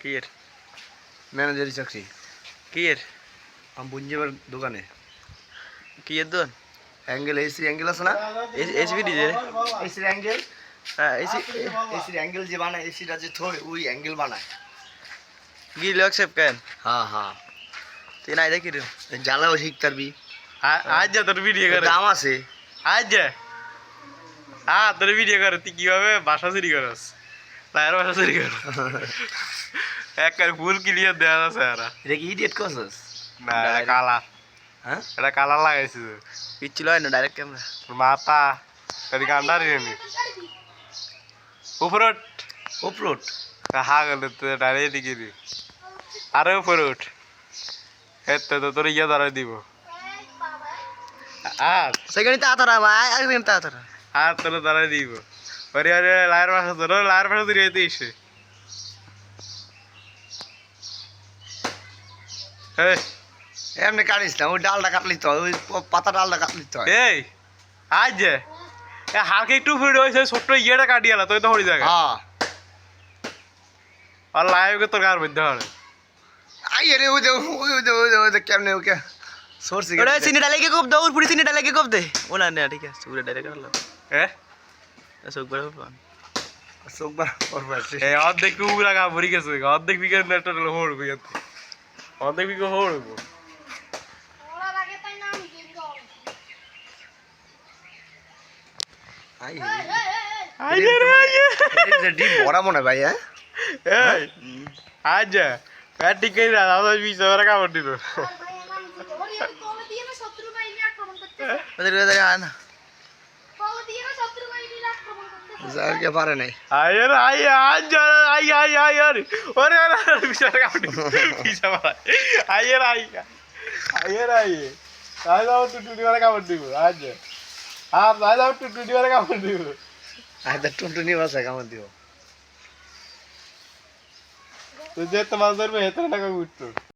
কি এর ম্যানেজারি চাকরি। কি এর আমি বুঞ্জেবার দোকানে। কি এর দোন অ্যাঙ্গেল এসির অ্যাঙ্গেল আছে না? এসবি ডিজে এসির অ্যাঙ্গেল? হ্যাঁ এসি এসির অ্যাঙ্গেল যে বানায় এসিটা যে থই ওই অ্যাঙ্গেল বানায়। গি লক সেপ কেন? হ্যাঁ হ্যাঁ। তুই নাই দেখি রে। জ্বালাও শিখতে পারবি আজ যা তোর ভিডিও করে। দাম আছে। আজ যা। হ্যাঁ তোর ভিডিও করে। তুই কীভাবে বাসা চুরি করস? লায়ের বাসা চুরি কর। এক ফুল ক্লিয়ার দেওয়া আছে আর এটা কি ইডিয়েট করছিস না এটা কালার হ্যাঁ? এটা কালার লাগাইছে কিচ্ছু লয় না ডাইরেক্ট ক্যামেরা মাথা। এদিকে আন্ডার নি। উপরে উপরোট হা গেল তো ডাইরেক্ট এদিকে দি আরে উপরে উঠ। এতে তো তোর ইয়ে ধরে দিব। আর সেখানে তাড়াতাড়ি ভাই একদিন তাড়াতাড়ি আর তোর ধরে দিব। ওরে ওরে লায়ের বাসা তোর লায়ের বাসা তুই রেতে এসে এমনি কাটিস না ওই ডালটা কাটলি তো ওই পাতা ডালটা কাটলি তো। এই আজ যে। হালকা একটু ফিরে হয়েছে ছোট্ট ইয়েটা কাটিয়ে আলা তুই তো হরি জায়গা। হ্যাঁ। আর লাইভকে তোর গার মধ্যে হরে আই রে ওই যে ওই যে ওই যে ওই যে কেমনে ওকে সরছি ওটা চিনি ডালেকে কোপ দাও পুরি চিনি ডালেকে কোপ দে। ও না না ঠিক আছে পুরো ডাইরেক্ট করলাম হ্যাঁ চোখ বড় পান চোখ বার করবে এই অর্ধেক উগরা গা ভরি গেছে অর্ধেক বিঘা নেটটা হোড় বিঘা অর্ধেক বিঘা মনে হ্যাঁ এই আজ প্যাট ঠিক করে দাদা বিশ হাজার কাপড় দিল। আন যার কে পারে নাই। আইয়ে রে আইয়ে আজ আই আই আই আরে ওরে আরে বিশ হাজার কাপড় দিল বিশ হাজার আইয়ে রে আইয়ে আইয়ে রে আইয়ে আজ আমার কাপড় দিব আজ আর আমার টুটুটি করে কাপড় দিব। আই দা টুনটুনি বাসা কামন দিও তুই যে তোমার ধরবে হেতরে টাকা উঠতো।